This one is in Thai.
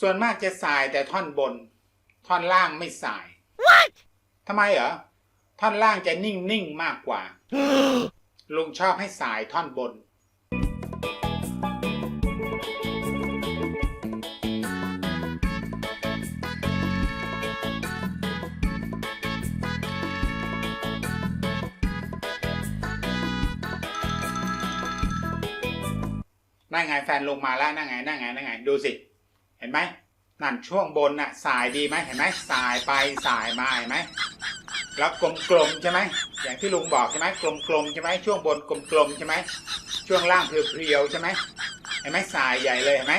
ส่วนมากจะสายแต่ท่อนบน ท่อนล่างไม่สายทำไมเหรอ ท่อนล่างจะนิ่งๆมากกว่า ลุงชอบให้สายท่อนบน นั่นไงแฟนลงมาแล้วนั่นไงนั่นไงนั่นไงดูสิเห็นไหมนั่นช่วงบนน่ะสายดีไหมเห็นไหมสายไปสายมาเห็นไหมแล้วกลมๆใช่ไหมอย่างที่ลุงบอกใช่ไหมกลมๆใช่ไหมช่วงบนกลมๆใช่ไหมช่วงล่างเพรียวๆใช่ไหมเห็นไหมสายใหญ่เลยเห็นไหม